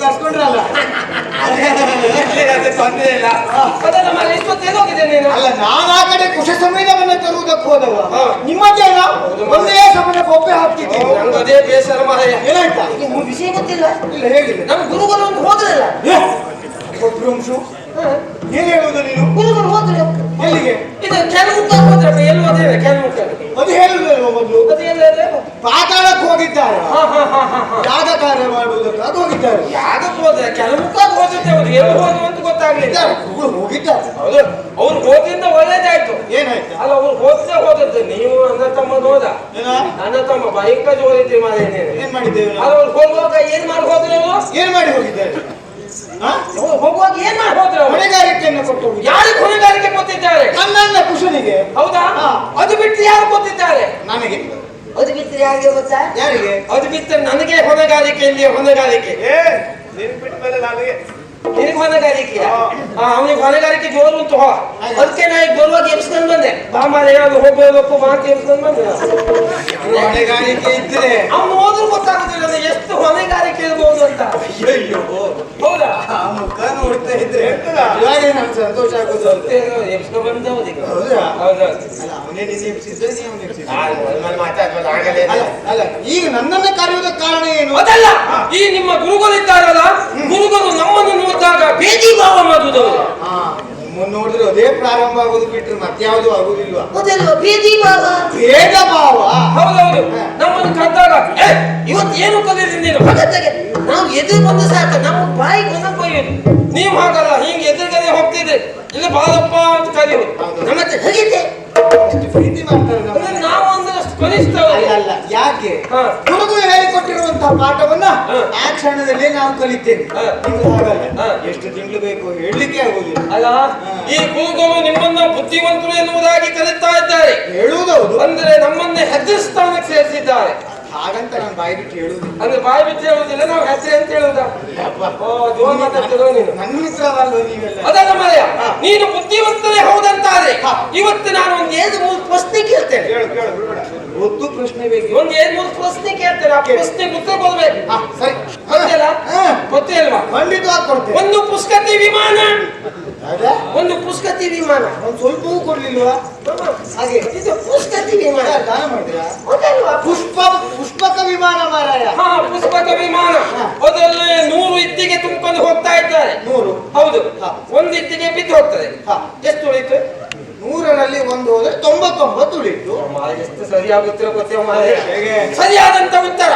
ಕರ್ಸ್ಕೊಂಡ್ರಲ್ಲ? ಅದು ತೊಂದ್ರೆ ಇಲ್ಲ. ಅದಲ್ಲ ನಮ್ಮ ಇಷ್ಟೊತ್ತು ಹೋಗಿದೆ ನೀನು? ಅಲ್ಲ ನಾನು ಆ ಕಡೆ ಕುಶ ಸಮೇತವನ್ನ ತರುವುದಕ್ಕೆ ಹೋದವ. ಹಾ. ನಿಮ್ಮದೇನ ಒಂದೇ ಸಮಯ ಕೊಪ್ಪೆ ಹಾಕ್ತಿದ್ದೀನಿ. ನಂಗೆ ಅದೇ ಬೇಸರ ಮಾರಾಯ ಏನಾಯ್ತಾ? ವಿಷಯ ಗೊತ್ತಿಲ್ಲ. ಇಲ್ಲ ಹೇಳಿಲ್ಲ ನಮ್ಮ ಗುರುಗಳು ಒಂದು ಹೋದ್ರಲ್ಲ? ಭದ್ರಂಶು ಏನ್ ಹೇಳುವುದು ನೀನು? ಗುರುಗಳು ಹೋದ್ರು ಎಲ್ಲಿಗೆ? ಇದು ಕೆಲವು ಹೋದ್ರೆ ಎಲ್ಲಿ ಹೋದ್ರೆ ಕೆಲವು ಅದು ಹೇಳುವುದಲ್ವ ಮೊದಲು? ಅದು ಎಲ್ಲ ಪಾತಾಳಕ್ಕೆ ಹೋಗಿದ್ದಾರೆ? ಹಾ ಹಾ ಹಾ ಹಾ ಹಾ. ಯಾಗ ಕಾರ್ಯ ಮಾಡುವುದಕ್ಕೆ ಅದು ಹೋಗಿದ್ದಾರೆ. ಯಾವ್ದಕ್ಕೆ ಹೋದ್ರೆ? ಕೆಲವು ಹೋಗುತ್ತೆ ಅವ್ರು ಎಲ್ಲಿ ಹೋದ್ರು ಅಂತ ಗೊತ್ತಾಗ್ಲಿಲ್ಲ. ಅವರು ಹೋಗಿದ್ದಾರೆ. ಹೌದು. ಅವ್ರು ಹೋದ್ರಿಂದ ಒಳ್ಳೇದಾಯ್ತು. ಏನಾಯ್ತು? ಅಲ್ಲ ಅವ್ರು ಹೋದ್ರೆ ಹೋದದ್ದು ನೀವು ಅಣ್ಣ ತಮ್ಮ ಹೋದ? ಅಣ್ಣ ತಮ್ಮ ಭಯಂಕರ ಜೋರಿದ್ರಿ ಮಾರೇ ನೀನು. ಏನ್ ಮಾಡಿದ್ದೇವೆ ಅಲ್ಲ ಅವ್ರು ಹೋಗುವಾಗ ಏನ್ ಮಾಡಿ ಹೋದ್ರೆ ಏನು ಮಾಡಿ ಹೋಗಿದ್ದಾರೆ? ಹೋಗುವಾಗ ಏನ್ ಮಾಡಿ ಹೋದ್ರೆ ಹೊಣೆಗಾರಿಕೆಯನ್ನು ಕೊಟ್ಟು ಯಾರಿಗೆ ಹೊಣೆಗಾರಿಕೆ ಕೊಟ್ಟಿದ್ದಾರೆ? ನನ್ನನ್ನ ಕುಶನಿಗೆ. ಹೌದಾ? ಅದು ಬಿಟ್ಟು ಯಾರು ಕೊಟ್ಟಿದ್ದಾರೆ? ನನಗೆ. ಅದು ಬಿಟ್ಟರೆ ಯಾರಿಗೆ ಗೊತ್ತಾ? ಯಾರಿಗೆ? ಅದು ಬಿಟ್ಟು ನನಗೆ ಹೊಣೆಗಾರಿಕೆ ಇಲ್ಲಿ ಹೊಣೆಗಾರಿಕೆ. ಏ ನೀನು ಬಿಟ್ಟ ಮೇಲೆ ನನಗೆ. ನಿನಗೆ ಹೊಣೆಗಾರಿಕೆಯ ಅವನಿಗೆ ಹೊಣೆಗಾರಿಕೆ ಜೋರು ಅಂತ ಹೋ. ಅದಕ್ಕೆ ನಾ ಈಗ ಬರುವಾಗ ಎಬ್ಸ್ಕೊಂಡ್ ಬಂದೆ. ಬಾ ಮಾರ ಏನಾದ್ರು ಹೋಗ್ಬೇಕು ಮಾತು ಎಬ್ಸ್ಕೊಂಡ್ ಬಂದೆ. ಹೊಣೆಗಾರಿಕೆ ಇದ್ರೆ ಅವ್ನು ಹೋದ್ರು ಗೊತ್ತಾಗುದಿಲ್ಲ ಎಷ್ಟು ಹೊಣೆಗಾರಿಕೆ ಇರ್ಬೋದು ಅಂತ. ಅಯ್ಯೋ ಹೌದಾ? ಮುಖ ಇದ್ರೆ ಇವಾಗ ನಮ್ಗೆ ಸಂತೋಷ ಆಗೋದು ಅಲ್ಲ ನಿನ್ನೆ ಈಗ ನನ್ನನ್ನ ಕರೆಯುವುದಕ್ಕೆ ಕಾರಣ ಏನು? ಅದಲ್ಲ! ಈ ನಿಮ್ಮ ಗುರುಗಳಿದ್ದಾರಲ್ಲ ಗುರುಗಳು ನಮ್ಮನ್ನು ನೋಡಿದಾಗ ಬೇಜಿ ಭಾವ ಮಾಡುವುದು. ನಿಮ್ಮನ್ನ ನೋಡಿದ್ರೆ ಅದೇ ಪ್ರಾರಂಭ ಆಗೋದು ಬಿಟ್ಟರೆ ಮತ್ಯಾವುದು ಆಗುದಿಲ್ವಾ? ಗೊತ್ತಿಲ್ವ ಪ್ರೀತಿ ಭಾವ. ಭೇದ ಭಾವ. ಹೌದೌದು. ನಮ್ಮನ್ನು ಕರೆದಾಗ "ಏ, ಇವತ್ತು ಏನು ಕಲಿಯುತ್ತೀನಿ ನೀನು? ನಾವು ಎದುರು ಬಂದು ಸಾಕು ನಮ್ಮ ಬಾಯಿ ಒಂದೊಂದು ಕೊಯ್ಯೋದು ನೀವು ಹಾಗಲ್ಲ ಹಿಂಗೆ ಎದುರುಗಡೆ ಹೋಗ್ತಿದ್ರಿ. ಇಲ್ಲಿ ಬಾಲಪ್ಪ ಅಂತ ಕರೆಯುವುದು ನಮ್ಮ ಹತ್ರ ಹೇಗಿದೆ? ಎಷ್ಟು ಪ್ರೀತಿ ಮಾಡ್ತಾರೆ ಅಂದ್ರೆ ನಾವು ಅಲ್ಲ ಅಲ್ಲ ಯಾಕೆ? ಹಾ. ಗುರುಗಳು ಹೇಳಿಕೊಟ್ಟಿರುವಂತಹ ಪಾಠವನ್ನ. ಆ ಕ್ಷಣದಲ್ಲಿ ನಾವು ಕಲಿತೇವೆ. ಹಾ. ನಿಮ್ಗೆ ಹಾಗಲ್ಲ. ಹಾ. ಎಷ್ಟು ತಿಂಗಳು ಬೇಕು ಹೇಳಲಿಕ್ಕೆ ಆಗುದಿಲ್ಲ ಅಲ್ಲ ಈ ಗುರುಗಳು ನಿಮ್ಮನ್ನ ಬುದ್ಧಿವಂತರು ಎನ್ನುವುದಾಗಿ ಕಲಿತಾ ಇದ್ದಾರೆ. ಹೇಳುವುದೌದು. ಅಂದ್ರೆ ನಮ್ಮನ್ನ ಹೆಸರು ಸ್ಥಾನಕ್ಕೆ ಸೇರಿಸಿದ್ದಾರೆ. ಹಾಗಂತ ನಾನು ಬಾಯಿ ಬಿಟ್ಟು ಹೇಳುವುದಿಲ್ಲ ಅಂದ್ರೆ ಬಾಯಿ ಬಿಟ್ಟು ಹೇಳುವುದಿಲ್ಲ ನಾವು ಹೆಸರು ಅಂತ ಹೇಳುವುದ ಓ ಜೋರ್ ಮಾತಾಡ್ತಿರೋ ನೀನು. ನನ್ನ ಮಿತ್ರವಲ್ವ ನೀವೆಲ್ಲ. ಅದಲ್ಲ ಮರೆಯ. ನೀನು ಬುದ್ಧಿವಂತನೇ ಹೌದಂತಾದ್ರೆ. ಇವತ್ತು ನಾನು ಒಂದು ಏಳು ಮೂರು ಪ್ರಶ್ನೆ ಕೇಳ್ತೇನೆ. ಕೇಳು ಕೇಳು ಬಿಡ್ಬೇಡ ಪ್ರಶ್ನೆ ಬೇಕು. ಒಂದು ಏಳು ಮೂರು ಪ್ರಶ್ನೆ ಕೇಳ್ತೇನೆ. ಆ ಪ್ರಶ್ನೆ ಉತ್ತರ ಕೊಡ್ಬೇಕು. ಸರಿ. ಗೊತ್ತಿಲ್ಲ. ಗೊತ್ತೇ ಅಲ್ವಾ? ಖಂಡಿತವಾಗಿ ಕೊಡ್ತೇನೆ. ಒಂದು ಪುಸ್ತಕ ವಿಮಾನ. ಒಂದು ಪುಷ್ಕತಿ ವಿಮಾನ ಒಂದು ಸ್ವಲ್ಪವೂ ಕೊಡ್ಲಿಲ್ವಾ? ಹಾಗೆ. ಇದು ಪುಷ್ಕತಿ ವಿಮಾನ ದಾನ ಮಾಡಿದ್ರಾ? ಪುಷ್ಪ ಪುಷ್ಪಕ ವಿಮಾನ ಮಾರಾಯ. ಹಾ ಪುಷ್ಪಕ ವಿಮಾನ. ಅದರಲ್ಲಿ ನೂರು ಇತ್ತಿಗೆ ತುಂಬಿಕೊಂಡು ಹೋಗ್ತಾ ಇದ್ದಾರೆ. ನೂರು. ಹೌದು. ಹಾ. ಒಂದು ಇತ್ತಿಗೆ ಬಿದ್ದು ಹೋಗ್ತದೆ. ಹಾ. ಎಷ್ಟು ಉಳಿತು ನೂರರಲ್ಲಿ ಒಂದು ಹೋದ್ರೆ ತೊಂಬತ್ತೊಂಬತ್ತು ಉಳಿತು ಎಷ್ಟು ಸರಿಯಾಗುತ್ತಿರೋ. ಹೇಗೆ? ಸರಿಯಾದಂತ ಉತ್ತರ.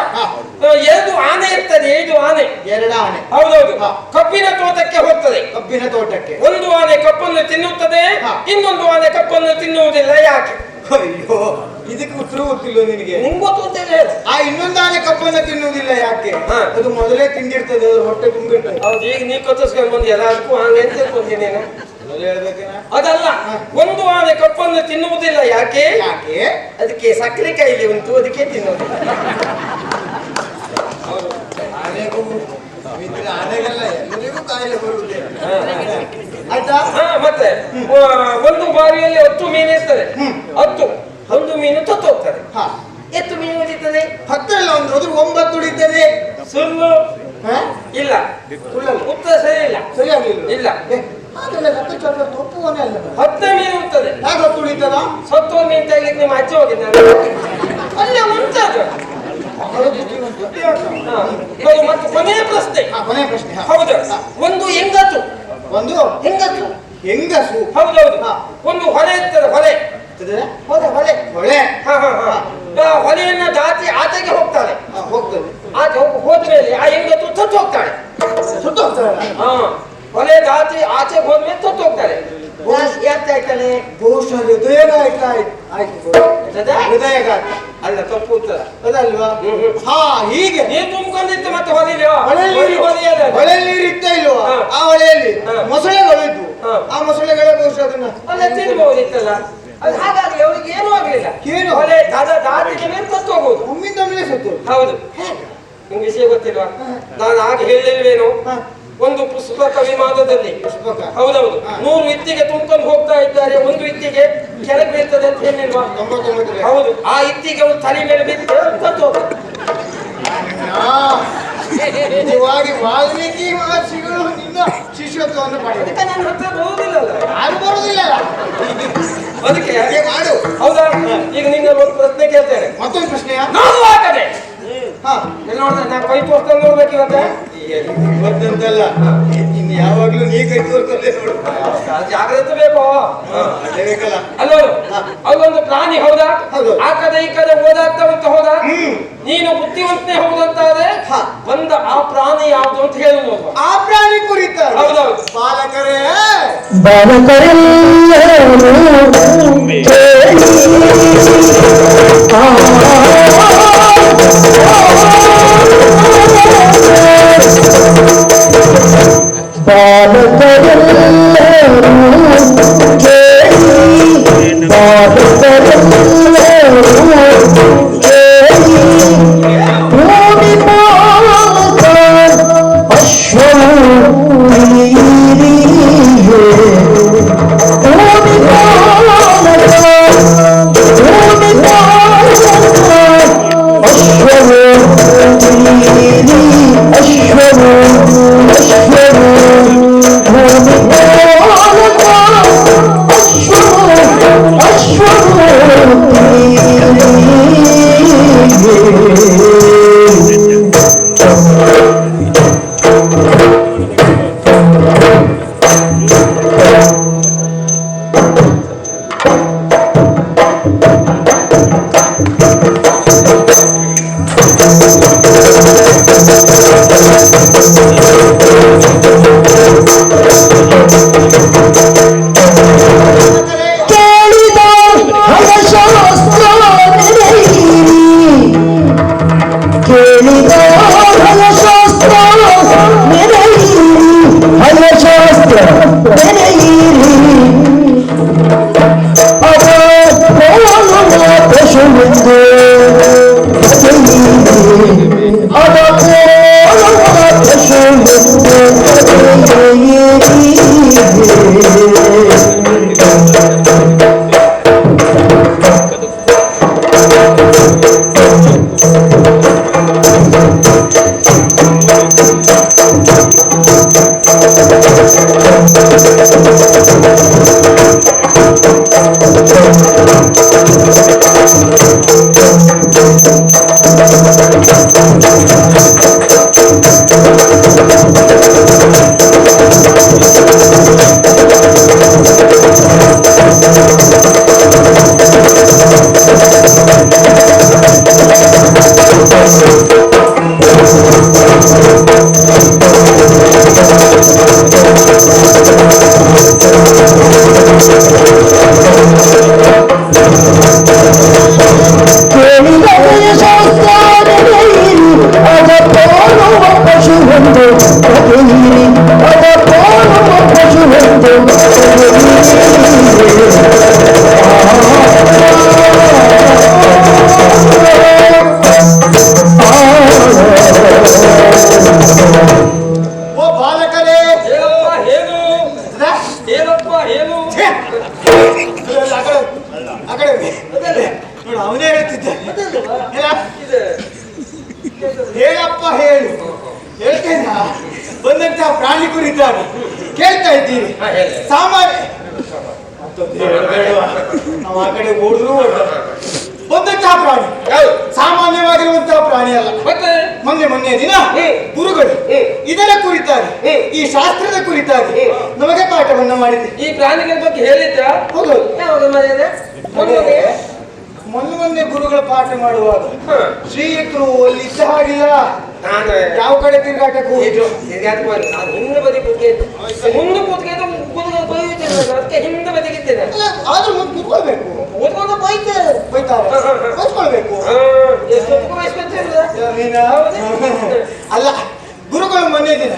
ಎರಡು ಆನೆ ಇರ್ತದೆ ಎರಡು ಆನೆ ಎರಡು ಆನೆ ಹೌದೌದು. ಕಬ್ಬಿನ ತೋಟಕ್ಕೆ ಹೋಗ್ತದೆ ಕಬ್ಬಿನ ತೋಟಕ್ಕೆ ಒಂದು ಆನೆ ಕಪ್ಪನ್ನು ತಿನ್ನುತ್ತದೆ ಹಾ. ಇನ್ನೊಂದು ಆನೆ ಕಪ್ಪನ್ನು ತಿನ್ನುವುದಿಲ್ಲ ಯಾಕೆ ಅಯ್ಯೋ ಇದಕ್ಕೆ ಉತ್ತರ ಗೊತ್ತಿಲ್ಲ ನಿನಗೆ. ನಿಂಗ್ ಅಂತ ಹೇಳು. ಆ ಇನ್ನೊಂದು ಆನೆ ಕಬ್ಬನ್ನ ತಿನ್ನುವುದಿಲ್ಲ ಯಾಕೆ? ಹಾ. ಅದು ಮೊದಲೇ ತಿಂದಿರ್ತದೆ ಅದ್ರ ಹೊಟ್ಟೆ ತುಂಬಿರ್ತದೆ. ಹೌದು ಈಗ ನೀ ಕೊತ್ತಿಸ್ಕೊಂಡು ಬಂದು ಎಲ್ಲದಕ್ಕೂ ಹಂಗೆ ಅಂತ ತಿಳ್ಕೊಂಡಿ ನೀನು. ಮೊದಲೇ ಹೇಳ್ಬೇಕೇನ? ಅದಲ್ಲ ಒಂದು ಆನೆ ಕಪ್ಪನ್ನು ತಿನ್ನುವುದಿಲ್ಲ ಯಾಕೆ? ಯಾಕೆ? ಅದಕ್ಕೆ ಸಕ್ಕರೆ ಕಾಯಿಲೆ ಉಂಟು ಅದಕ್ಕೆ ತಿನ್ನೋದು ಆನೆಗೂ ಮಿತ್ರ ಆನೆಗಲ್ಲ ಎಲ್ಲರಿಗೂ ಕಾಯಿಲೆ ಬರುವುದೇ. ಆಯ್ತಾ? ಹಾ ಮತ್ತೆ ಆ, ಒಂದು ಬಾರಿಯಲ್ಲಿ ಹತ್ತು ಮೀನು ಇರ್ತದೆ ಹತ್ತು. ಒಂದು ಮೀನು ತತ್ತು ಹೋಗ್ತದೆ ಹಾ. ಎಷ್ಟು ಮೀನು ಉಳಿತದೆ? ಹತ್ತರಲ್ಲ ಒಂದು ಹೋದ್ರೆ ಒಂಬತ್ತು ಉಳಿತದೆ. ಸುಳ್ಳು. ಇಲ್ಲ. ಉತ್ತರ ಸರಿ ಇಲ್ಲ. ಸರಿಯಾಗಿಲ್ಲ ಇಲ್ಲ ಏ, ಹಾಗೆಲ್ಲ ಲೆಕ್ಕಾಚಾರ ತಪ್ಪುವನೇ ಅಲ್ಲ ನಾನು. ಹತ್ತು ಮೀನು ಉಳ್ತದೆ. ಯಾಕೆ ಹತ್ತು ಉಳಿತದ? ಸತ್ತು ಮೀನು ತೆಗಿಲಿಕ್ಕೆ ನಿಮ್ಮ ಅಜ್ಜ ಹೋಗಿದ್ದ ಅಲ್ಲೇ ಉಂಟದು. ಹೌದು, ಮತ್ತು ಕೊನೆಯ ಪ್ರಶ್ನೆ. ಆ ಕೊನೆ ಪ್ರಶ್ನೆ. ಹೌದು. ಒಂದು ಹೆಂಗತ್ತು ಒಂದು ಹೆಂಗತ್ತು ಹೆಂಗಸು. ಹೌದೌದು ಹಾ. ಒಂದು ಹೊರೆ ಇರ್ತದೆ ಹೊಲೆ ಹೊಲೆ ಹೊಳೆ ಹಾ ಹಾ ಹಾ. ಆ ಹೊಲೆಯನ್ನ ದಾಟಿ ಆಚೆಗೆ ಹೋಗ್ತಾಳೆ. ಹೋಗ್ತದೆ ಆಚೆ ಹೋಗ್- ಹೋದ್ಮೇಲೆ ಆ ಹೆಂಗತ್ತು ತತ್ತು ಹೋಗ್ತಾಳೆ. ಸುತ್ತ ಹೋಗ್ತಾರಲ್ಲ ಹಾ. ಹೊಲೆ ದಾಟಿ ಆಚೆ ಹೋದ್ಮೇಲೆ ತತ್ತು ಹೋಗ್ತಾಳೆ. ಯಾಕೆ ಆಯ್ತಾಳೆ? ಬಹುಶಃ ಹೃದಯಘಾತ ಆಯ್ತು ಆಯ್ತು. ಹೃದಯ? ಹೃದಯಘಾತ ಅಲ್ಲ ತಪ್ಪು ಉತ್ತರ. ಅದಲ್ವಾ. ಹಾ ಹೀಗೆ. ನೀರು ತುಂಬಿಕೊಂಡಿತ್ತು ಮತ್ತೆ ಹೊಲಿಲ್ಲ ಹೊಳೆಯಲ್ಲಿ ನೀರು- ಹೊಳೆ ನೀರು ಇತ್ತ ಇಲ್ವಾ ಆ ಹೊಳೆಯಲ್ಲಿ. ಮೊಸಳೆಗಳು ಇದ್ವು. ಆ ಮೊಸಳೆಗಳ ಬಹುಶಃ ಅದನ್ನ ಅಲ್ಲ ತಿನ್ಬಹುದಿತ್ತಲ್ಲ ಅದು ಹಾಗಾಗಿ ಅವಳಿಗೆ ಏನೂ ಆಗ್ಲಿಲ್ಲ. ಏನು? ಹೊಲೆ ದಾದ ದಾದಿಗೆ ಮೇಲೆ ತತ್ತು ಹೋಗುದು ಒಮ್ಮಿಂದ ಒಮ್ಮೆಲೆ ಸತ್ತು ಹೌದು. ನಿಮ್ಗೆ ವಿಷಯ ಗೊತ್ತಿಲ್ವಾ? ನಾನು ಆಗ ಹೇಳಿಲ್ವೇನು. ಒಂದು ಪುಸ್ತಕ ವಿಮಾನದಲ್ಲಿ ಹೌದೌದು. ನೂರು ಇತ್ತಿಗೆ ತುಂಬ್ಕೊಂಡು ಹೋಗ್ತಾ ಇದ್ದಾರೆ. ಒಂದು ಇತ್ತಿಗೆ ಕೆಳಗೆ ಬೀಳ್ತದೆ ಅಂತ ಹೇಳಿಲ್ವಾ? ಹೌದು. ಆ ಇತ್ತಿಗೆ ಒಂದು ತಲೆ ಮೇಲೆ ಬಿದ್ದು ಸತ್ತು ಹೋಗ್ತದೆ. ನಿಜವಾಗಿ ವಾಲ್ಮೀಕಿ ಮಹರ್ಷಿಗಳು ನಿನ್ನ ಶಿಷ್ಯತ್ವವನ್ನು ಪಡೆದ ನಾನು ಹತ್ರ ಬರುವುದಿಲ್ಲಲ್ಲ ಯಾರು ಬರುವುದಿಲ್ಲ ಅದಕ್ಕೆ ಹಾಗೆ ಮಾಡು. ಹೌದಾ? ಈಗ ನಿನ್ನ ಒಂದು ಪ್ರಶ್ನೆ ಕೇಳ್ತೇನೆ. ಮತ್ತೊಂದು ಪ್ರಶ್ನೆಯ? ನಾನು ಹಾಕದೆ. ಹಾ. ಎಲ್ಲ ನೋಡಿದ್ರೆ ನಾನು ಕೈ ಪೋಸ್ಟ್ ನೋಡ್ಬೇಕು ಇವತ್ತೆ. ಇವತ್ತಂತಲ್ಲ ಇನ್ನು ಯಾವಾಗ್ಲೂ ನೀ ಕೈ ತೋರ್ಸಲ್ಲೇ ನೋಡು. ಜಾಗ್ರತೆ ಬೇಕು. ಅದೇ ಬೇಕಲ್ಲ. ಅಲ್ಲೋ ಅದೊಂದು ಪ್ರಾಣಿ ಹೌದಾ. ಆ ಕಡೆ ಈ ಕಡೆ ಓದಾಡ್ತಾ ಅಂತ ಹೌದಾ. ನೀನು ಬುದ್ಧಿವಂತನೇ ಹೌದಂತಾದ್ರೆ ಹಾ. ಬಂದ ಆ ಪ್ರಾಣಿ ಯಾವುದು ಅಂತ ಹೇಳು ಆ ಪ್ರಾಣಿ ಕುರಿತ ಹೌದೌದು. ಪಾಲಕರೇ ಕೇಳಿದ ಗುರುಗಳು. ಇದರ ಕುರಿತಾಗಿ. ಈ ಶಾಸ್ತ್ರದ ಕುರಿತಾಗಿ ನಮಗೆ ಪಾಠವನ್ನ ಮಾಡಿದೆ. ಈ ಪ್ರಾಣಿಗಳ ಬಗ್ಗೆ ಹೇಳಿದ್ದ ಹೌದು. ಮೊನ್ನೆ ಮೊನ್ನೆ ಗುರುಗಳ ಪಾಠ ಮಾಡುವಾಗ. ಶ್ರೀಯುತರು ಅಲ್ಲಿ ಇದ್ದ ಹಾಗಿಲ್ಲ ಯಾವ ಕಡೆ ತಿರುಗಾಟಕ್ಕೆ ಹೋಗಿದ್ರು ಮುಂದೆ ಬದಿ ಕೂತ್ಕೊಂಡು ಮುಂದೆ ನಾನು. ಅದಕ್ಕೆ ಹಿಂದೆ ಬದಿಗಿದ್ದೇನೆ ಆದ್ರೂ ಮುಂದೆ ಕೂತ್ಕೊಳ್ಬೇಕು. ಕೂತ್ಕೊಂಡು ಬೈತೆ ಬೈತಾರೆ. ಕೂತ್ಕೊಳ್ಬೇಕು ಎಷ್ಟು? ಅಲ್ಲ ಗುರುಗಳು ಮೊನ್ನೆ ದಿನ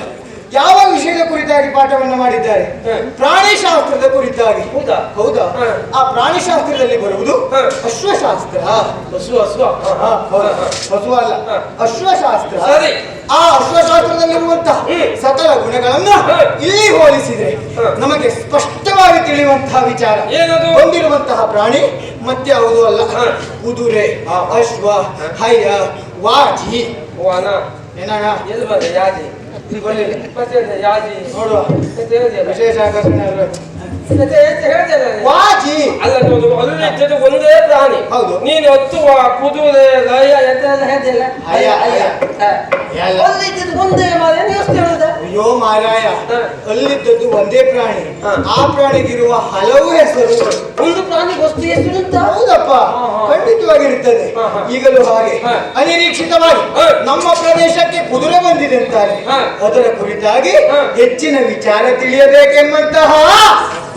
ಯಾವ ವಿಷಯದ ಕುರಿತಾಗಿ ಪಾಠವನ್ನು ಮಾಡಿದ್ದಾರೆ? ಪ್ರಾಣಿಶಾಸ್ತ್ರದ ಪ್ರಾಣಿ ಶಾಸ್ತ್ರದ ಕುರಿತಾಗಿ. ಹೌದಾ? ಹೌದಾ? ಆ ಪ್ರಾಣಿ ಶಾಸ್ತ್ರದಲ್ಲಿ ಬರುವುದು. ಅಶ್ವಶಾಸ್ತ್ರ. ಹಸು ಅಶ್ವ. ಹಸು ಅಲ್ಲ. ಅಶ್ವಶಾಸ್ತ್ರ. ಆ ಅಶ್ವಶಾಸ್ತ್ರದಲ್ಲಿರುವಂತಹ ಸಕಲ ಗುಣಗಳನ್ನ ಇಲ್ಲಿ ಹೋಲಿಸಿದ್ರೆ ನಮಗೆ ಸ್ಪಷ್ಟವಾಗಿ ತಿಳಿಯುವಂತಹ ವಿಚಾರ? ಹೊಂದಿರುವಂತಹ ಪ್ರಾಣಿ ಮತ್ತೆ ಹೌದು ಅಲ್ಲ. ಕುದುರೆ ಅಶ್ವ ಹಯ್ಯ ವಾಜಿ. ವಾನ. ಏನಣ್ಣ? ಎಲ್ಲಿ ಬಂದೆ? ಯಾಜಿ ನೋಡುವ. ವಿಶೇಷ ಆಕರ್ಷಣೆ ವಾಜಿ ಅಲ್ಲ ನೋಡು ಅಲ್ಲಿದ್ದದ್ದು ಒಂದೇ ಪ್ರಾಣಿ ಹೌದು. ನೀನು ಹೊತ್ತುವ ಕುದುರೆ ಲಯ ಎಂತ ಎಲ್ಲ ಹೇಳ್ತಿಲ್ಲ ಅಯ್ಯ, ಅಯ್ಯ. ಒಂದೇ ಮಾರಾಯ ನೀವು ಹೇಳುದ ಅಯ್ಯೋ ಮಾರಾಯ. ಅಲ್ಲಿದ್ದದ್ದು ಒಂದೇ ಪ್ರಾಣಿ. ಆ ಪ್ರಾಣಿಗಿರುವ ಹಲವು ಹೆಸರು ಒಂದು ಪ್ರಾಣಿ ವಸ್ತು ಎಷ್ಟು ಉಂಟ ಹೌದಪ್ಪ. ಖಂಡಿತವಾಗಿರುತ್ತದೆ. ಈಗಲೂ ಹಾಗೆ. ಅನಿರೀಕ್ಷಿತವಾಗಿ. ನಮ್ಮ ಪ್ರದೇಶಕ್ಕೆ ಕುದುರೆ ಬಂದಿದೆ ಅಂತಾರೆ. ಅದರ ಕುರಿತಾಗಿ. ಹೆಚ್ಚಿನ ವಿಚಾರ ತಿಳಿಯಬೇಕೆಂಬಂತಹ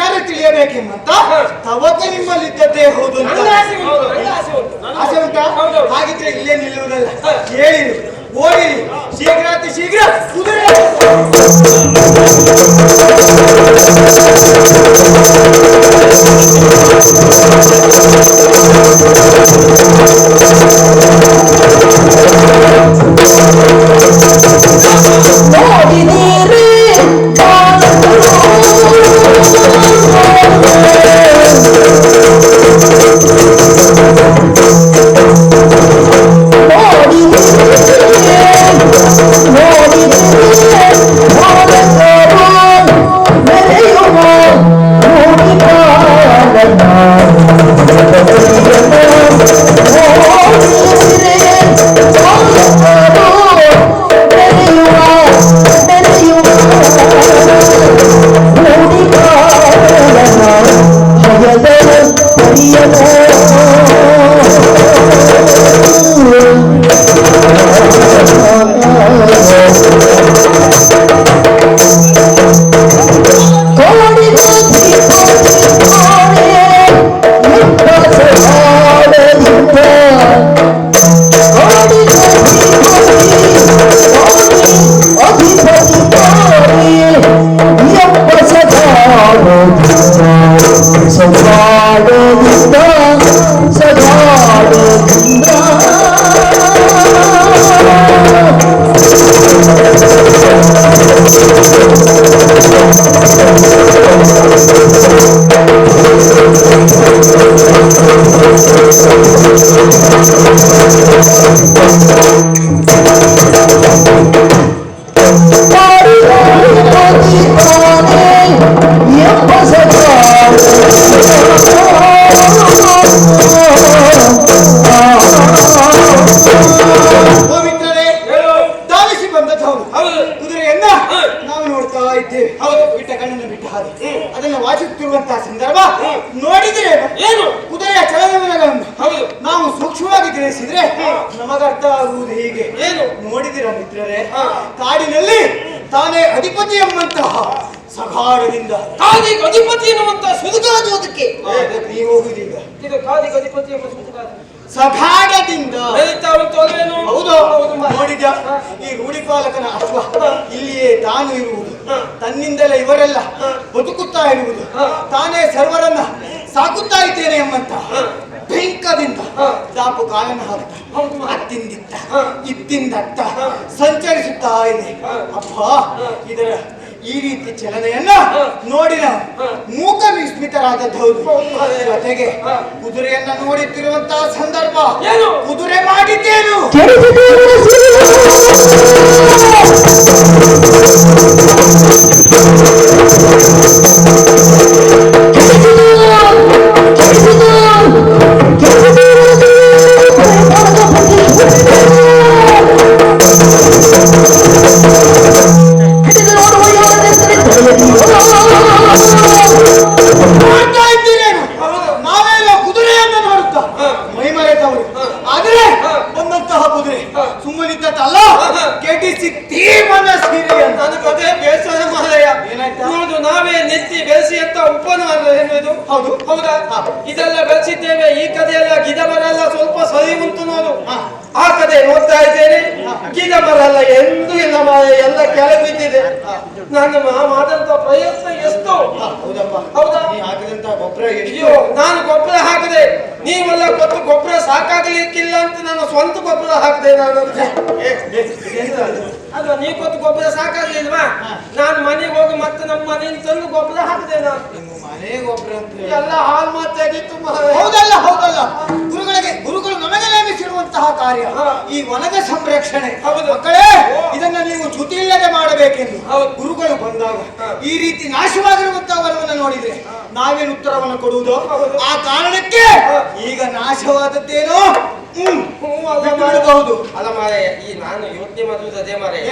ವಿಚಾರ ತಿಳಿಯಬೇಕೆಂಬಂತ. ನಿಮ್ಮಲ್ಲಿ ನಿಮ್ಮಲ್ಲಿದ್ದದ್ದೇ ಹೌದು ಆಸೆ ಉಂಟು. ಹಾಗಿದ್ರೆ ಇಲ್ಲೇ ನಿಲ್ಲುವುದಲ್ಲ. ಹೇಳಿ ಹೇಳಿರಿ ಓಡಿರಿ ಶೀಘ್ರ ಅತಿ ಶೀಘ್ರ ಕುದುರೆ. ತನ್ನಿಂದಲೇ ಇವರೆಲ್ಲ ಬದುಕುತ್ತಾ ಇರುವುದು ತಾನೇ ಸರ್ವರನ್ನ ಸಾಕುತ್ತಾ ಇದ್ದೇನೆ ಎಂಬಂತ ಬೆಂಕದಿಂದ ದಾಪು ಕಾಲನ್ನು ಹಾಕ್ತ. ಅತ್ತಿಂದಿತ್ತ ಇತ್ತಿಂದತ್ತ ಸಂಚರಿಸುತ್ತಾ ಇದೆ ಅಪ್ಪ ಇದರ ಈ ರೀತಿ ಚಲನೆಯನ್ನ ನೋಡಿ ನಾವು ಮೂಕ ವಿಸ್ಮಿತರಾದದ್ದು ಜೊತೆಗೆ ಕುದುರೆಯನ್ನ ನೋಡುತ್ತಿರುವಂತಹ ಸಂದರ್ಭ ಏನು? ಕುದುರೆ ಮಾಡಿದ್ದೇನು ನೋಡ್ತಾ ಆದ್ರೆ ಬಂದಂತಹ ಕುದುರೆ ಸುಮ್ಮನಿದ್ದಲ್ಲ ಕೆಟಿಸಿ ತೀಮನ ಸೀರೆ ನನಗೆ ಅದೇ ಬೇಸರ ಮಾರಾಯ ಏನಾಯ್ತು? ನಾವೇ ನೆತ್ತಿ ಬೆಳೆಸಿ ಅಂತ ಎನ್ನುವುದು. ಹೌದು. ಹೌದಾ? ಇದೆಲ್ಲ ಬೆಳೆಸಿದ್ದೇವೆ ಈ ಕಥೆಯೆಲ್ಲ ಗಿಡ ಮರ ಎಲ್ಲ ಸ್ವಲ್ಪ ಸರಿ ಉಂಟು ನೋಡು. ಆ ಕಥೆ ನೋಡ್ತಾ ಇದ್ದೇನೆ. ಗಿಡ ಬರಲ್ಲ ಎಂದೂ ಇಲ್ಲ ಎಲ್ಲ ಕೆಳಗೆ ಬಿದ್ದಿದೆ. ನಾನು ಮಾಡಿದಂತ ಪ್ರಯತ್ನ ಎಷ್ಟು. ಹೌದಪ್ಪ. ಹೌದಾ? ಹಾಕಿದಂತ ಗೊಬ್ಬರ ಅಯ್ಯೋ ನಾನು ಗೊಬ್ಬರ ಹಾಕದೆ ನೀವೆಲ್ಲ ಕೊಟ್ಟು ಗೊಬ್ಬರ ಸಾಕಾಗಲಿಕ್ಕಿಲ್ಲ ಅಂತ ನಾನು ಸ್ವಂತ ಗೊಬ್ಬರ ಹಾಕಿದೆ ನಾನು ಅಲ್ವಾ ನೀವು ಕೊಟ್ಟು ಗೊಬ್ಬರ ಸಾಕಾಗ್ಲಿಲ್ವಾ? ನಾನು ಮನೆಗೆ ಹೋಗಿ ಮತ್ತೆ ನಮ್ಮ ಮನೆಯಿಂದ ತಂದು ಗೊಬ್ಬರ ಹಾಕಿದೆ ನಾನು. ಮನೆ ಗೊಬ್ಬರ. ಎಲ್ಲ ಹಾಲ್ ಮಾತಾಗಿತ್ತು ಹೌದಲ್ಲ ಹೌದಲ್ಲ. ಗುರುಗಳಿಗೆ ಗುರುಗಳು ನಮಗೆ ನೇಮಿಸಿರುವಂತಹ ಕಾರ್ಯ. ಈ ವನದ ಸಂರಕ್ಷಣೆ. ಹೌದು. ಮಕ್ಕಳೇ ಇದನ್ನ ನೀವು ಚ್ಯುತಿ ಇಲ್ಲದೆ ಮಾಡಬೇಕೆಂದು. ಹೌದು. ಬಂದಾಗ ಈ ರೀತಿ ನಾಶವಾಗಿರುವಂತಹ ವರವನ್ನು ನೋಡಿದ್ರೆ ನಾವೇನು ಉತ್ತರವನ್ನು ಕೊಡುವುದು. ಆ ಕಾರಣಕ್ಕೆ ಈಗ ನಾಶವಾದದ್ದೇನೋ. ಬಿಡಬಹುದು. ಅಲ್ಲ ಮಾರಾಯ ಈ ನಾನು ಯೋಚನೆ ಮಾಡುವುದು ಅದೇ ಮಾರಾಯ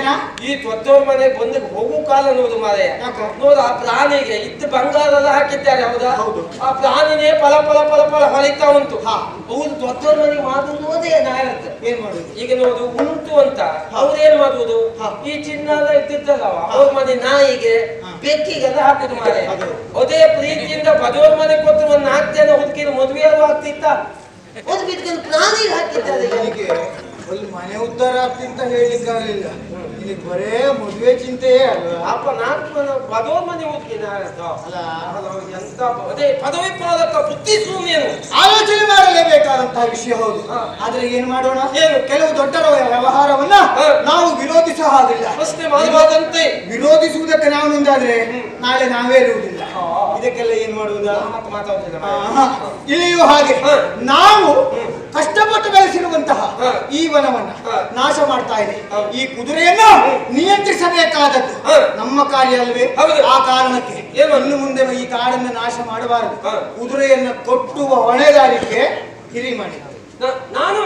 ಈ ದೊಡ್ಡವ್ರ ಮನೆಗೆ ಬಂದು ಹೋಗು ಕಾಲ ಅನ್ನುವುದು ಮಾರಾಯ ಯಾಕ? ನೋಡು ಆ ಪ್ರಾಣಿಗೆ ಇದ್ದ ಬಂಗಾರ ಎಲ್ಲ ಹಾಕಿದ್ದಾರೆ ಹೌದಾ? ಹೌದು. ಆ ಪ್ರಾಣಿನೇ ಫಲ ಫಲ ಫಲ ಫಲ ಹೊಳಿತಾ ಉಂಟು. ಹೌದು ದೊಡ್ಡವ್ರ ಮನೆಗೆ ನಾಯತ್ತೆ ಏನ್ ಮಾಡುದು? ಈಗ ನೋಡು ಉಂಟು ಅಂತ. ಅವ್ರೇನ್ ಮಾಡುವುದು. ಈ ಚಿನ್ನ ಎಲ್ಲ ಇದ್ದಿದ್ದಲ್ಲವ? ಅವ್ರ ಮನೆ ನಾಯಿಗೆ ಬೆಕ್ಕಿಗೆ ಬೆಕ್ಕಿಗೆಲ್ಲ ಹಾಕುದು ಮಾರೆ ಅದು. ಪ್ರೀತಿಯಿಂದ ಬದೋರ್ ಮನೆ ಕೊಟ್ಟು ಒಂದ್ ನಾಲ್ಕು ಜನ ಹುಡುಕಿದ ಮದುವೆ ಅದು ಆಗ್ತಿತ್ತ ಒಂದು ಬಿಟ್ಕೊಂಡು ಪ್ರಾಣಿಗೆ ಹಾಕಿದ್ದಾರೆ ಅಲ್ಲಿ ಮನೆ ಉದ್ಧಾರ ಆಗ್ತಿಂತ ಹೇಳಲಿಕ್ಕಾಗಲಿಲ್ಲ. ಇಲ್ಲಿ ಬರೇ ಮದುವೆ ಚಿಂತೆಯೇ ಅಪ್ಪ ನಾಲ್ಕು ಪದೋ ಮನೆ ಹುಡುಕಿದ ಅಲ್ಲ. ಎಂತ ಅದೇ ಪದವಿ ಪಾಲಕ ಬುದ್ಧಿ ಶೂನ್ಯನು ಆಲೋಚನೆ ಮಾಡಲೇಬೇಕಾದಂತ ವಿಷಯ ಹೌದು. ಆದ್ರೆ ಏನ್ ಮಾಡೋಣ? ಏನು? ಕೆಲವು ದೊಡ್ಡರ ವ್ಯವಹಾರವನ್ನ. ನಾವು ವಿರೋಧಿಸ ಹಾಗಿಲ್ಲ. ಅಷ್ಟೇ ವಿರೋಧಿಸುವುದಕ್ಕೆ ನಾವು ಮುಂದಾದ್ರೆ ನಾಳೆ ನಾವೇ ಇರುವುದಿಲ್ಲ. ಇದಕ್ಕೆಲ್ಲ ಏನ್ ಮಾಡುವುದಾ? ಆಹಾ. ಇಲ್ಲಿಯೂ ಹಾಗೆ. ನಾವು ಕಷ್ಟಪಟ್ಟು ಬೆಳೆಸಿರುವಂತಹ. ಈ ವನವನ್ನ ನಾಶ ಮಾಡ್ತಾ ಇದೆ. ಈ ಕುದುರೆಯನ್ನು ನಿಯಂತ್ರಿಸಬೇಕಾದದ್ದು. ನಮ್ಮ ಕಾರ್ಯ ಅಲ್ವೇ. ಆ ಕಾರಣಕ್ಕೆ ಏನು? ಇನ್ನು ಮುಂದೆ ಈ ಕಾಡನ್ನು ನಾಶ ಮಾಡಬಾರದು. ಕುದುರೆಯನ್ನು ಕೊಟ್ಟುವ ಹೊಣೆಗಾರಿಕೆ ಹಿರಿ ಮಾಡಿ ನಾನು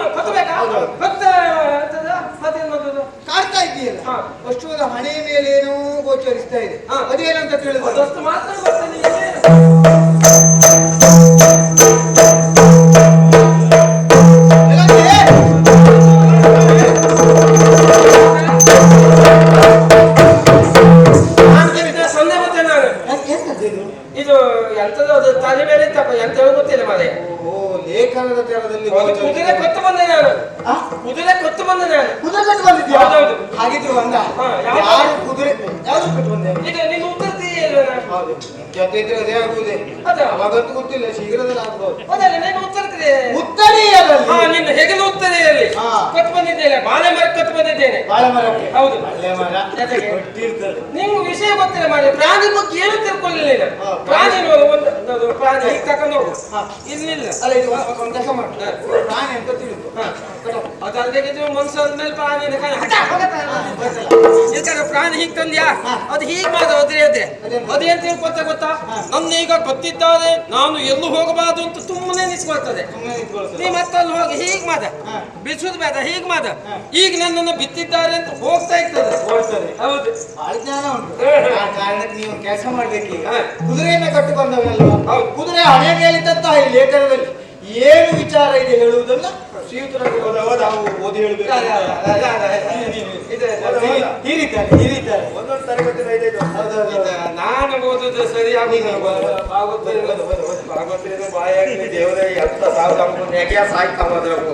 ಕಾಡ್ತಾ ಇದೆಯಲ್ಲ. ಅಷ್ಟುದ ಹಣೆಯ ಮೇಲೆ ಏನೋ ಗೋಚರಿಸ್ತಾ ಇದೆ. ಅದೇನಂತ ತಿಳಿದು ಮಾತ್ರ ಗೊತ್ತಿಲ್ಲ ಮಾರೆ. ಓ ಲೇಖನದ ತೆರದಲ್ಲಿ ಕುದುರೆ ಕೊತ್ತು ಬಂದೆ ನಾನು? ಕುದುರೆ ಕೊತ್ತು ಬಂದೆ ನಾನು. ಕುದುರೆ ಕಟ್ಟು ಬಂದಿದ್ಯಾ? ಹೌದೌದು. ಹಾಗಿದ್ರು ಬಂದ ಯಾರು ಕುದುರೆ ಯಾವ್ದು ಕಟ್ಟು ಬಂದೆ? ಈಗ ನೀನು ಉತ್ತರ ಹೌದು. ಜೊತೆ ಇದ್ರೆ ಅದೇ ಆಗುವುದೇ ಅದ ಅವಾಗಂತೂ ಗೊತ್ತಿಲ್ಲ ಶೀಘ್ರದಲ್ಲಿ ಆಗ್ಬೋದು ಹೌದಲ್ಲ ನೀನು ಉತ್ತರತಿದೆ ಹಾ ನಿನ್ನ ಹೆಗಲು ಉತ್ತರೆಯಲ್ಲಿ ಹಾ. ಕತ್ ಬಂದಿದ್ದೇನೆ ಬಾಳೆ ಮರ ಕತ್ ಬಂದಿದ್ದೇನೆ ಬಾಳೆ ಮರಕ್ಕೆ ಹೌದು. ಬಾಳೆ ಮರ ಜೊತೆಗೆ? ಕೊಟ್ಟಿರ್ತದೆ ನಿಮ್ಗೆ ವಿಷಯ ಗೊತ್ತಿಲ್ಲ ಮಾಡಿ ಪ್ರಾಣಿ ಬಗ್ಗೆ ಏನು ತಿಳ್ಕೊಳ್ಳಿಲ್ಲ ನೀನು. ಹಾ. ಪ್ರಾಣಿ ನೋಡು ಒಂದು ಅದು ಪ್ರಾಣಿ ಈಗ ತಕೊಂಡು ಹೋಗು ಹಾ. ಇಲ್ಲಿಲ್ಲ ಅಲ್ಲ ಇದು ಒಂದು- ಒಂದು ಕೆಲಸ ಮಾಡು ಹಾ. ಪ್ರಾಣಿ ಅಂತ ತಿಳಿದು ಹಾ. ಮನುಷ್ಯ ಪ್ರಾಣಿ ಪ್ರಾಣಿನ ಕಾಣ ಹಠ, ಹೋಗತ್ತ. ಇಲ್ಕಂದ್ರೆ ಪ್ರಾಣಿ ಹೀಗ್ ತಂದ್ಯಾ ಅದು ಹೀಗ್ ಮಾಡ ಅದ್ರೇ ಅದೇನು? ಅದೇನ್ ತಿಳ್ಕೊತ ಗೊತ್ತಾ ನನ್ನ ಈಗ ಗೊತ್ತಿದ್ದಾರೆ ನಾನು ಎಲ್ಲೂ ಹೋಗಬಾರ್ದು ಅಂತ ತುಂಬನೇ ನಿಂತ್ಕೊಳ್ತದೆ. ನೀ ಮತ್ತಲ್ಲಿ ಹೋಗಿ ಹೀಗ್ ಮಾದ ಬಿಸುದ್ ಬೇಡ ಹೀಗ್ ಮಾದ ಈಗ ನನ್ನನ್ನು ಬಿತ್ತಿದ್ದಾರೆ ಅಂತ ಹೋಗ್ತಾ ಇರ್ತದೆ. ಹೌದು. ಆ ಕಾರಣಕ್ಕೆ ನೀವು ಕೆಲಸ ಮಾಡ್ಬೇಕು. ಕುದುರೆಯನ್ನ ಹೌದು. ಕುದುರೆ ಹಣೆ ಕೇಳಿದಂತ ಈ ಲೇಖನದಲ್ಲಿ. ಏನು ವಿಚಾರ ಇದೆ ಹೇಳುವುದನ್ನ ಓದಿ ಒಂದೊಂದು ತರಗತಿ ನಾನು ಓದುದು ಸರಿಯಾಗುದಿಲ್ಲ. ಭಾಗವತೇನು ಬಾಯಾಗ್ಲಿ ದೇವರೇ ಎಂತ ಸಾವು ನಮ್ಗೊಂದು ಹೆಗೆಯ ಸಾಯ್ತಾಮದ್ರಪ್ಪು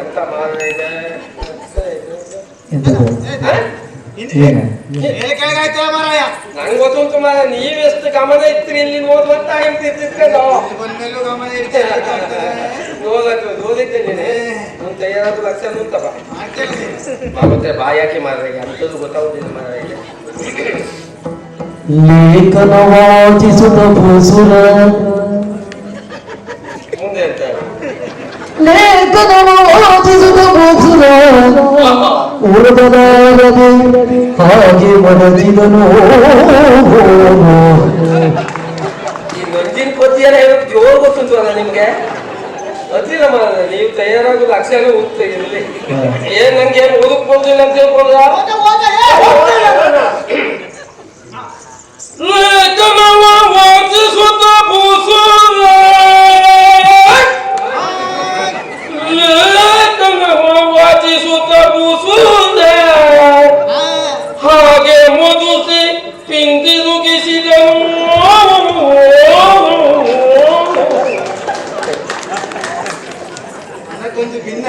ಎಂತ ಮಾರಣ ಇದೆ? ಮೇಲೆ ಮಾರಾಯ? ನಂಗೆ ಗೊತ್ತುಂಟು ಮಾರ ನೀವೆಷ್ಟು ಗಮನ ಇತ್ರಿ ಇಲ್ಲಿ ಇಲ್ಲಿ ಗಮನ ಇರ್ತದೆ. ನನ್ನ ಗೊತ್ತಾಗುದಿಲ್ಲ ಮಾರ ಲೇಖನ ವಾಚಿಸುತ್ತ ಭೂಸುರ ಮುಂದೆ ಲೇಖನ ವಾಚಿಸುತ್ತ ಭೂಸುರ ಉರದನಾಗದೆ ಹಾಗೆ ಮಡಚಿದನು. ಈ ಮಂಜಿನ ಪತಿಯನ್ನ ಹೇಳಕ್ ಜೋರ್ ನಿಮ್ಗೆ? ಅದಿಲ್ಲ ಮಾರ್ರೆ, ನೀವು ತಯಾರಾಗೋದು ಅಕ್ಷರ ಉತ್ತ ಇರ್ಲಿ ಏನ್ ನಂಗೆ ಏನ್ ಓದಕ್ ಬರುದಿಲ್ಲ ಅಂತ ಹೇಳ್ಕೊಂಡ್ರ ಸುತ್ತ ಹೋದ, ಭಿನ್ನ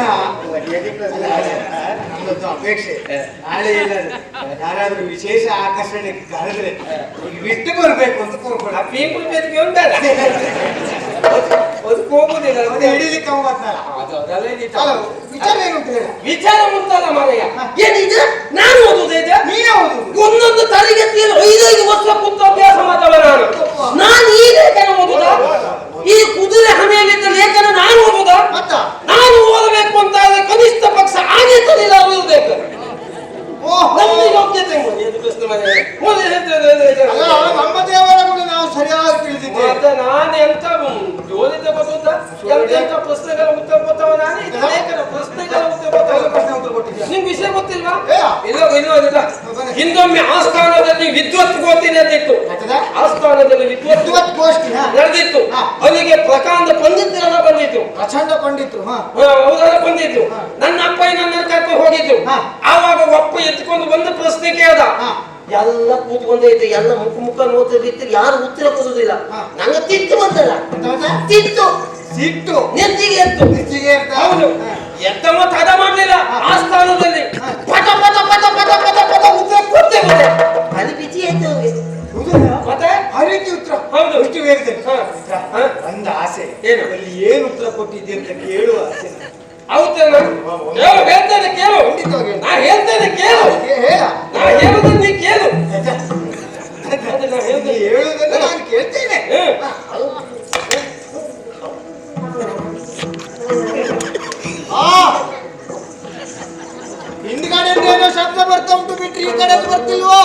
ನಮ್ಮದೊಂದು ಅಪೇಕ್ಷೆ. ನಾಳೆ ಇಲ್ಲ. ಯಾರಾದ್ರೂ ವಿಶೇಷ ಆಕರ್ಷಣೆಗೆ ಕರೆದ್ರೆ ಬಿಟ್ಟು ಬರ್ಬೇಕು ಅಂತ ಕೋರ್ಕೊಳ ಆ ಪೀಪಲ್ ಬೇದಿಗೆ ಉಂಟಲ್ಲ? ಅದು ಹೋಗುದಿಲ್ಲ ಮತ್ತೆ ಹಿಡಿಲಿಕ್ಕೆ ಅವತ್ತಲ್ಲ ಅದು ಅದೇ ವಿಚಾರ ಏನು ಹೇಳ. ವಿಚಾರ ಉಂಟಲ್ಲ ಮಾರಯ್ಯ? ಏನಿದೆ? ನಾನು ಓದುದು ಇದೆ ನೀನೇ ಓದುದು ಒಂದೊಂದು ತರಗತಿಯಲ್ಲಿ ಐದೈದು ವರ್ಷ ಕುಂತ ಅಭ್ಯಾಸ ಮಾತಾಡ ನಾನು ನಾನು ಈಗ ಕೆಲವು ಈ ಕುದುರೆ ಹಣೆಯಲ್ಲಿದ್ದ ಲೇಖನ ನಾನು ಓದುದ ಮತ್ತ? ನಾನು ಓದಬೇಕು ಅಂತ ಆದ್ರೆ ಕನಿಷ್ಠ ಪಕ್ಷ ಆಗೇ ಕಲಿಲ್ಲ ಓದಬೇಕು ನಮ್ಮ ದೇವರ ಕೂಡ ನಾವು ಸರಿಯಾಗಿ ತಿಳಿದಿದ್ದೇವೆ ನಾನು ಎಂತ ಜೋಲಿತ ಅಂತ ಎಂತ ಎಂತ ಪ್ರಶ್ನೆಗಳ ಉತ್ತರ ಕೊಟ್ಟವ ನಾನು ಪುಸ್ತಕಗಳ ಉತ್ತರ ನಿಮ್ಗೆ ವಿಷಯ ಗೊತ್ತಿಲ್ವಾ ಇಲ್ಲ. ಇಲ್ಲ ಇಲ್ಲ ಹಿಂದೊಮ್ಮೆ ಆಸ್ಥಾನದಲ್ಲಿ ವಿದ್ವತ್ ಗೋತಿ ನಡೆದಿತ್ತು? ಆಸ್ಥಾನದಲ್ಲಿ ವಿದ್ವತ್ ಗೋಷ್ಠಿ ನಡೆದಿತ್ತು ಅವನಿಗೆ ಅಲ್ಲಿಗೆ ಪ್ರಕಾಂಡ ಪಂಡಿತರೆಲ್ಲ ಬಂದಿತ್ತು ಪ್ರಚಂಡ ಪಂಡಿತರು ಅವರೆಲ್ಲ ಬಂದಿದ್ರು ನನ್ನ ಅಪ್ಪ ನನ್ನ ಕರ್ಕೊಂಡು ಹೋಗಿದ್ರು ಹಾ. ಒಪ್ಪ ಎತ್ಕೊಂಡು ಬಂದು ಪ್ರಶ್ನೆ ಕೇಳ್ದ. ಎಲ್ಲ ಕೂತ್ಕೊಂಡೈತೆ ಎಲ್ಲ ಮುಖ ಮುಖ ನೋಡ್ತಾ ಬಿತ್ತು ಯಾರು ಉತ್ತರ ಕೊಡುದಿಲ್ಲ. ನಂಗೆ ತಿಟ್ಟು ಮತ್ತೆ? ತಿತ್ತು ಸಿಟ್ಟು ನೆತ್ತಿಗೆ ಎತ್ತು ನೆತ್ತಿಗೆ? ಹೌದು ಎತ್ತ ಮತ್ತೆ ಅದ ಮಾಡ್ಲಿಲ್ಲ ಆ ಸ್ಥಾನದಲ್ಲಿ. ಪಟ ಪಟ ಪಟ ಪಟ ಪಟ ಪಟ ಉತ್ತರ ಕೊಡ್ತೇ ಮತ್ತೆ ಅಲ್ಲಿ ಬಿಸಿ ಆಯ್ತು ಅವ್ರಿಗೆ? ಮತ್ತೆ ಉತ್ತರ ಹೌದು. ಇಷ್ಟು ಬೇರೆ. ಒಂದು ಆಸೆ ಏನು? ಅಲ್ಲಿ ಏನು ಉತ್ತರ ಕೊಟ್ಟಿದ್ದೆ ಅಂತ ಕೇಳುವ ಆಸೆ ಹೌದು ಕೇಳು ಹೇಳ್ತೇನೆ ಕೇಳು. ನಾ ಹೇಳ್ತೇನೆ ಕೇಳು. ನಾ ಹೇಳುದು ನೀ ಕೇಳು. ಆಯ್ತಾ? ಅದು ನಾ ನೀ ಹೇಳ್ತೇನೆ ಹೇಳುವುದನ್ನು ನಾನು ಕೇಳ್ತೇನೆ. ಹಿಂದ್ಗಡೆ ಏನೋ ಶಬ್ದ ಬರ್ತಾ ಉಂಟು ಬಿಟ್ರೆ ಈ ಕಡೆ ಬರ್ತಿಲ್ವೋ?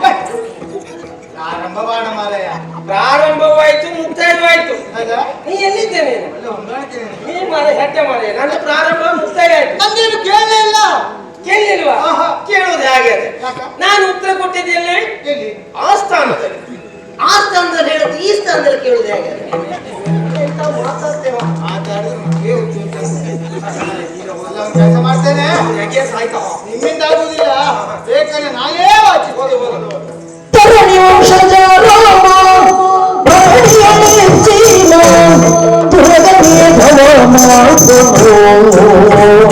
ಏ, ಪ್ರಾರಂಭ ಮಾಡ ಮಾರಾಯ. ಪ್ರಾರಂಭವಾಯ್ತು ಮುಕ್ತಾಯವಾಯ್ತು ಹೌದಾ? ನೀ ಎಲ್ಲಿದ್ದೇನೆ ಒಳ್ಳೆ ಹೊಂದಾಣಿಕೆ ನಿನಗೆ. ನೀ ಮಾಡಿದೆ. ನನ್ನ ಪ್ರಾರಂಭ ಮುಕ್ತಾಯ ಆಯ್ತು. ನಂದೇನು ಕೇಳಲೇ ಇಲ್ಲ. ಕೇಳಿಲ್ವಾ? ಆಹಾ. ಆಗಿದೆ ಹಾಗೆ. ನಾನು ಉತ್ತರ ಕೊಟ್ಟಿದ್ದೇನೆ ಎಲ್ಲಿ? ಆ ಸ್ಥಾನದಲ್ಲಿ. ಆ ಸ್ಥಾನದಲ್ಲಿ ಹೇಳುದು ಈ ಸ್ಥಾನದಲ್ಲಿ ಕೇಳುದು ಹೇಗೆ ಮಾತಾಡ್ತೇವೆ? ಕೆಲಸ ಮಾಡ್ತೇನೆ. ನಿಮ್ಮಿಂದ ಆಗುದಿಲ್ಲ ಬೇಕಂದ್ರೆ ನಾನೇ ವಾಚಿ ಮಾತನು ಪರಮ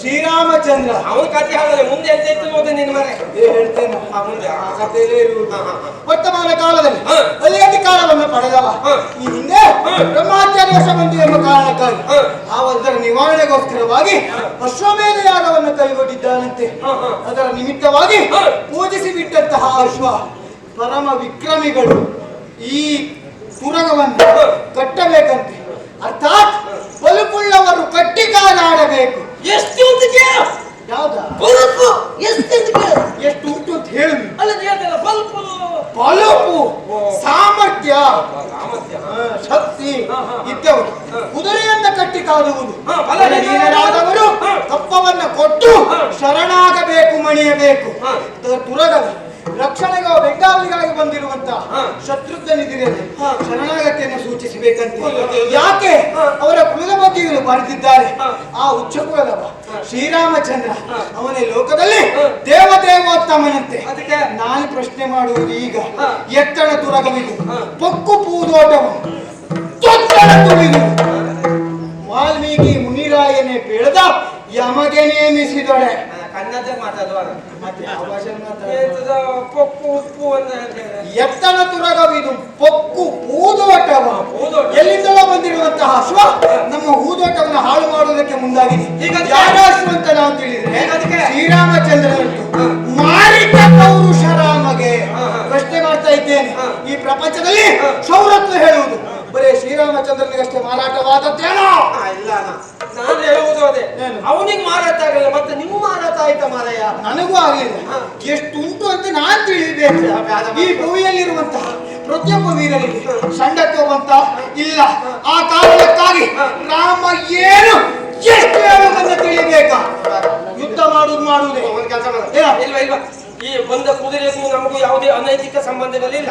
ಶ್ರೀರಾಮಚಂದ್ರ ಅವನ ಕಥೆ ಹೇಳಿದ್ರೆ ಮುಂದೆ ಎಂತ ಇತ್ತು ನೋಡಿ ನಿನ್ನ ಮನೆ ಹೇಳ್ತೇನೆ ಮುಂದೆ. ಆ ಕಥೆಯಲ್ಲೇ ಇರುವುದು. ವರ್ತಮಾನ ಕಾಲದಲ್ಲಿ. ಅಲ್ಲಿ ಅಧಿಕಾರವನ್ನು ಪಡೆದವ. ಈ ಹಿಂದೆ ಬ್ರಹ್ಮಾಚಾರ್ಯ ಬಂತು ಎಂಬ ಕಾರಣಕ್ಕಾಗಿ. ಆ ಅದರ ನಿವಾರಣೆಗೋಸ್ಕರವಾಗಿ ಅಶ್ವಮೇಧ ಯಾಗವನ್ನು ಕೈಗೊಂಡಿದ್ದಾನಂತೆ. ಅದರ ನಿಮಿತ್ತವಾಗಿ. ಪೂಜಿಸಿ ಬಿಟ್ಟಂತಹ ಅಶ್ವ ಪರಮ ವಿಕ್ರಮಿಗಳು ಈ ಸುರಗವನ್ನು ಕಟ್ಟಬೇಕಂತೆ ಅರ್ಥಾತ್ ಬಲುಪುಳ್ಳವರು ಕಟ್ಟಿ ಕಾಲಾಡಬೇಕು ಎಷ್ಟು ಅಂತ ಕೇಳ ಯಾವ್ದಾ? ಬಲ್ಪು ಎಷ್ಟು ಅಂತ ಕೇಳು ಎಷ್ಟು ಉಂಟು ಅಂತ ಹೇಳು. ಅಲ್ಲ ನೀ ಬಲಪು ಬಲ್ಪು ಸಾಮರ್ಥ್ಯ. ಸಾಮರ್ಥ್ಯ. ಶಕ್ತಿ. ಇದ್ದವರು ಕುದುರೆಯನ್ನ ಕಟ್ಟಿ ಕಾದುವುದು ಹಾ. ಕಪ್ಪವನ್ನ ಕೊಟ್ಟು ಶರಣಾಗಬೇಕು ಮಣಿಯಬೇಕು. ಹಾ. ತ- ತುರಗವಿ ರಕ್ಷಣೆಗೆ ಬೆಂಗಾವಲಿಗಾಗಿ ಬಂದಿರುವಂತ ಹಾ. ಶತ್ರುಘ್ನಿದಿರಲ್ಲಿ ಶರಣಾಗತಿಯನ್ನು ಸೂಚಿಸಬೇಕಂತೆ. ಯಾಕೆ? ಅವರ ಕುಲದ ಬಗ್ಗೆಯನ್ನು ಬರೆದಿದ್ದಾರೆ. ಆ ಉಚ್ಚ ಕುಲದವ ಶ್ರೀರಾಮಚಂದ್ರ ಅವನೇ ಲೋಕದಲ್ಲಿ. ದೇವದೇವೋತ್ತಮನಂತೆ. ಅದಕ್ಕೆ? ನಾನು ಪ್ರಶ್ನೆ ಮಾಡುವುದು ಈಗ. ಎತ್ತಣ ಎತ್ತಡ ತುರಗವಿದು. ಪೊಕ್ಕು ಪೂದೋಟವು ವಾಲ್ಮೀಕಿ ಮುನಿರಾಯನೇ ಬೆಳೆದ ಯಮಗೆ ನೇಮಿಸಿದೊಡೆ. ಕನ್ನಡ? ಎಂತದ ಪಪ್ಪು ಉಪ್ಪು ಎತ್ತನ ತುರಗವಿದು ಪೊಕ್ಕು ಊದೋಟವ. ಎಲ್ಲಿಂದಲೋ ಬಂದಿರುವಂತಹ ಅಶ್ವ ನಮ್ಮ ಊದೋಟವನ್ನು ಹಾಳು ಮಾಡುವುದಕ್ಕೆ ಮುಂದಾಗಿದೆ. ಈಗ ಯಾರ ಅಶ್ವ ಅಂತ ನಾವು ತಿಳಿದ್ರೆ ಶ್ರೀರಾಮಚಂದ್ರನಂತು. ಮಾರಿಕ ಪೌರುಷ ರಾಮಗೆ. ಪ್ರಶ್ನೆ ಮಾಡ್ತಾ ಇದ್ದೇನೆ. ಈ ಪ್ರಪಂಚದಲ್ಲಿ. ಸೌರತ್ವ ಹೇಳುವುದು. ಬರೇ ಶ್ರೀರಾಮಚಂದ್ರನಿಗಷ್ಟೇ ಮಾರಾಟವಾದದ್ದೇನೋ? ಇಲ್ಲ. ನಾನು ಹೇಳುವುದು ಅದೇ? ಅವನಿಗೆ ಮಾರಾಟ ಆಗಲ್ಲ ಮತ್ತೆ ನಿಮ್ಮ ಮಾರಾಟ ಆಯ್ತಾ ಮಾರಯ್ಯ ನನಗೂ ಆಗಲಿಲ್ಲ. ಹಾ. ಎಷ್ಟು ಉಂಟು ಅಂತ ನಾನು ತಿಳಿಬೇಕು ಈ ಭೂಮಿಯಲ್ಲಿರುವಂತಹ ಪ್ರತಿಯೊಬ್ಬ ವೀರರಿಗೆ ಸಂಡತ್ವವಂತ ಇಲ್ಲ. ಆ ಕಾರಣಕ್ಕಾಗಿ ರಾಮ ಏನು ಎಷ್ಟು ಹೇಳುವುದನ್ನು ತಿಳಿಬೇಕಾ ಯುದ್ಧ ಮಾಡುದು ಮಾಡುವುದೇ ಒಂದು ಕೆಲಸ ಮಾಡ. ಇಲ್ವಾ ಇಲ್ವಾ? ಈ ಬಂದ ಕುದುರೆಗೂ ನಮಗೂ ಯಾವುದೇ ಅನೈತಿಕ ಸಂಬಂಧಗಳಿಲ್ಲ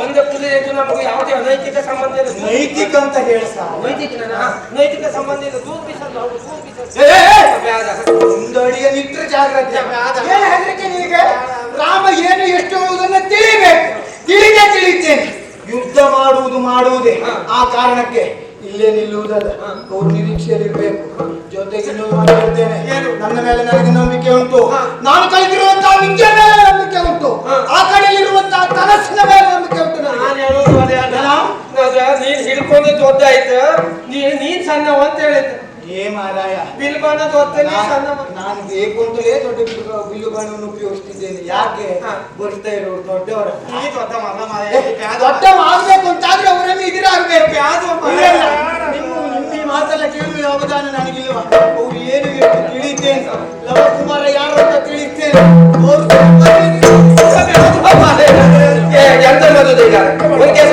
ಬಂದ ಕುದುರೆಗೂ ನಮಗೂ ಯಾವುದೇ ಅನೈತಿಕ ಸಂಬಂಧ ಇಲ್ಲ. ನೈತಿಕ ಅಂತ ಹೇಳಿ ನೈತಿಕ ನೈತಿಕ ಸಂಬಂಧ ಇಲ್ಲ ದೂರ ಅವ್ರು ನಿಟ್ಟರೆ ಜಾಗ್ರತೆ. ಏನು ಹೆದರಿಕೆ ನಿನಗೆ? ರಾಮ ಏನು ಎಷ್ಟು ಹೇಳುವುದನ್ನು ತಿಳಿಬೇಕು. ತಿಳಿದೇ ತಿಳಿತೇನೆ. ಯುದ್ಧ ಮಾಡುವುದು ಮಾಡುವುದೇ ಆ ಕಾರಣಕ್ಕೆ. ಇಲ್ಲೇ ನಿಲ್ಲುವುದಲ್ಲ ಅವ್ರು ನಿರೀಕ್ಷೆಯಲ್ಲಿರ್ಬೇಕು ಜೊತೆಗೆ ಮಾತಾಡ್ತೇನೆ ಹೇಳ್ತೇನೆ. ನನ್ನ ಮೇಲೆ ನನಗೆ ನಂಬಿಕೆ ಉಂಟು. ನಾನು ಕಲಿತಿರುವಂತಹ ವಿದ್ಯೆ ಮೇಲೆ ನಂಬಿಕೆ ಉಂಟು. ಆ ಕಡೆಯಲ್ಲಿರುವಂತಹ ಕನಸಿನ ಏ ಮಾರಾಯ. ಬಿಲ್ ಬಾಣ ಜೊತೆಲಿ ನಾನು ದೊಡ್ಡ ಬಿಲ್ಲು- ಬಾಣವನ್ನು ಉಪಯೋಗಿಸ್ತಿದ್ದೇನೆ. ಯಾಕೆ? ಹಾ. ಬರ್ತಾ ಇರೋರು ದೊಡ್ಡವರ ಈ ದೊಡ್ಡ ಮರ ದೊಡ್ಡ ಮಾಡ್ಬೇಕು ಅಂತಾದ್ರೆ ಅವರ ಈ ಎದುರಾಗಬೇಕು ಕೇಳುವ ಅವಧಾನ ನನಗಿಲ್ವ? ಅವ್ರು ಏನು ಹೇಳ್ತಾರೆ ತಿಳಿತೇನೆ ಲವ ಕುಮಾರ ಯಾರು ಅಂತ ತಿಳಿತೇನೆ ಎಂತ ಮಾಡೋದು ಈಗ ಒಂದು ಕೆಲಸ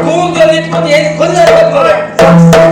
ಕೂಗಲ್ಲಿ ಏನು ಕೊಲ್ಲಬೇಕು